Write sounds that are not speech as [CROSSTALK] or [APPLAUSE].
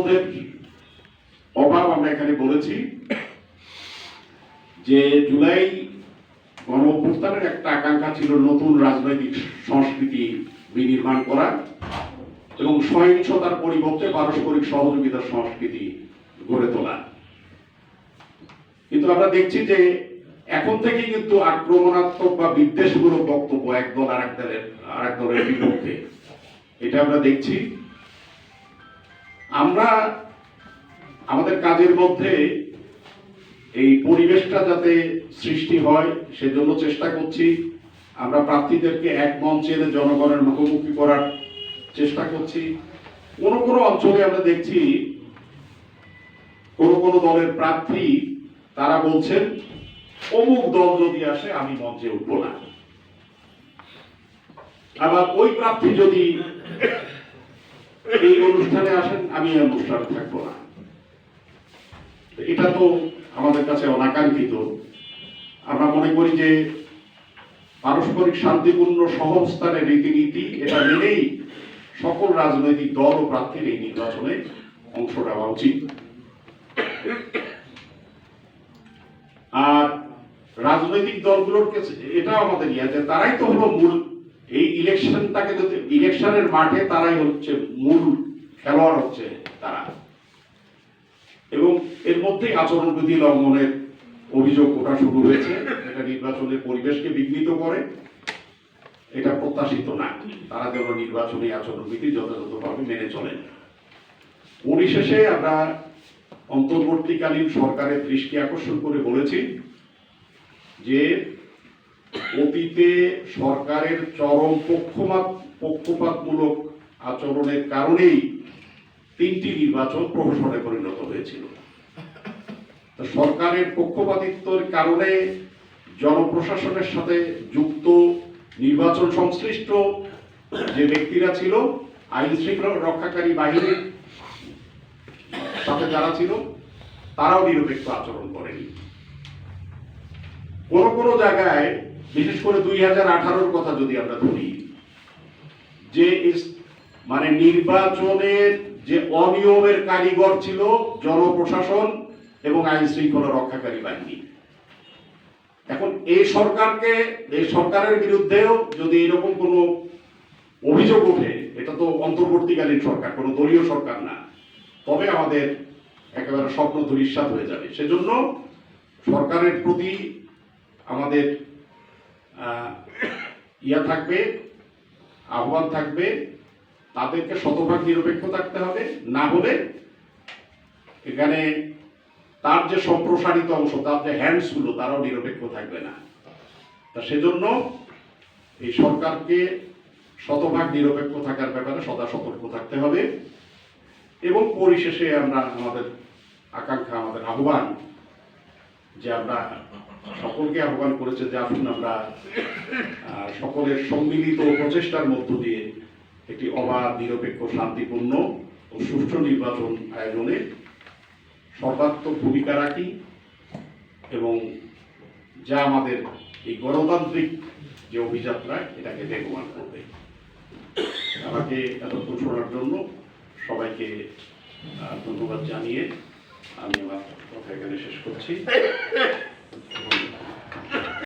মূল্যবোধের অভাব আমরা এখানে বলেছি যে জুলাই গণ একটা আকাঙ্ক্ষা ছিল নতুন রাজনৈতিক সংস্কৃতি বিনির্মাণ করা এবং সহিংসতার পরিবর্তে পারস্পরিক সহযোগিতার সংস্কৃতি গড়ে তোলা। কিন্তু আমরা দেখছি যে এখন থেকে কিন্তু আক্রমণাত্মক বা বিদ্বেষমূলক বক্তব্য একদল আর এক দলের আর এক দলের বিপক্ষে। এটা আমরা দেখছি। আমরা আমাদের কাজের মধ্যে এই পরিবেশটা যাতে সৃষ্টি হয়, সেজন্য চেষ্টা করছি। আমরা প্রার্থীদেরকে এক মঞ্চে জনগণের মুখোমুখি করার চেষ্টা করছি। কোন কোন অঞ্চলে আমরা দেখছি কোন কোন দলের প্রার্থী, তারা বলছেন, অমুক দল যদি আসে, আমি মঞ্চে উঠবো না। আবার ওই প্রার্থী যদি এই অনুষ্ঠানে আসেন, আমি অনুষ্ঠানে থাকব না। এটা তো আমাদের কাছে অনাকাঙ্ক্ষিত। আমরা মনে করি যে পারস্পরিক শান্তিপূর্ণ সহস্থানের রীতিনীতি এটা মেনেই সকল রাজনৈতিক দল ও প্রার্থীর এই নির্বাচনে অংশ নেওয়া উচিত। আর রাজনৈতিক দলগুলোর কাছে এটাও আমাদের ইয়ে যে তারাই তো হলো মূল এই ইলেকশনটাকে যদি ইলেকশনের মাঠে তারাই হচ্ছে মূল খেলোয়াড় হচ্ছে তারা। এবং এর মধ্যেই আচরণবিধি লঙ্ঘনের অভিযোগ ওঠা শুরু হয়েছে এটা নির্বাচনের পরিবেশকে বিঘ্নিত করে। এটা প্রত্যাশিত না, তারা যেন নির্বাচনী আচরণবিধি যথাযথভাবে মেনে চলেন। পরিশেষে আমরা অন্তর্বর্তীকালীন সরকারের দৃষ্টি আকর্ষণ করে বলেছি যে অতীতে সরকারের চরম পক্ষপাত, পক্ষপাতমূলক আচরণের কারণেই তিনটি নির্বাচন প্রহসনে পরিণত হয়েছিল। সরকারের পক্ষপাতিত্বের কারণে জনপ্রশাসনের সাথে যুক্ত নির্বাচন সংশ্লিষ্ট যে ব্যক্তিরা ছিল, আইন শৃঙ্খলা রক্ষাকারী বাহিনীর সাথে যারা ছিল, তারাও নিরপেক্ষ আচরণ করেনি। কোন কোন জায়গায় বিশেষ করে দুই হাজার আঠারোর কথা যদি আমরা ধরি, যে মানে নির্বাচনের যে অনিয়মের কারিগর ছিল জনপ্রশাসন এবং আইন শৃঙ্খলা রক্ষাকারী বাহিনী। এখন এই সরকারকে এই সরকারের বিরুদ্ধেও যদি এরকম কোনো অভিযোগ ওঠে, এটা তো অন্তর্বর্তীকালীন সরকার, কোনো দলীয় সরকার না, তবে আমাদের একেবারে স্বপ্ন ধূলিসাৎ হয়ে যাবে। সেজন্য সরকারের প্রতি আমাদের ইয়া থাকবে, আহ্বান থাকবে, তাদেরকে শতভাগ নিরপেক্ষ থাকতে হবে। না হলে এখানে তার যে সম্প্রসারিত অংশ, তার যে হ্যান্ডসগুলো তারাও নিরপেক্ষ থাকবে না। তা সেজন্য এই সরকারকে শতভাগ নিরপেক্ষ থাকার ব্যাপারে সদা সতর্ক থাকতে হবে। এবং পরিশেষে আমরা আমাদের আকাঙ্ক্ষা, আমাদের আহ্বান যে আমরা সকলকে আহ্বান করেছে যে আসুন আমরা সকলের সম্মিলিত প্রচেষ্টার মধ্য দিয়ে একটি অবাধ, নিরপেক্ষ, শান্তিপূর্ণ ও সুষ্ঠু নির্বাচন আয়োজনে সর্বাত্মক ভূমিকা রাখি এবং যা আমাদের এই গণতান্ত্রিক যে অভিযাত্রা, এটাকে বেগবান করবে। আমাকে এতক্ষণ শোনার জন্য সবাইকে ধন্যবাদ জানিয়ে আমি আমার কথা এখানে শেষ করছি। [LAUGHS]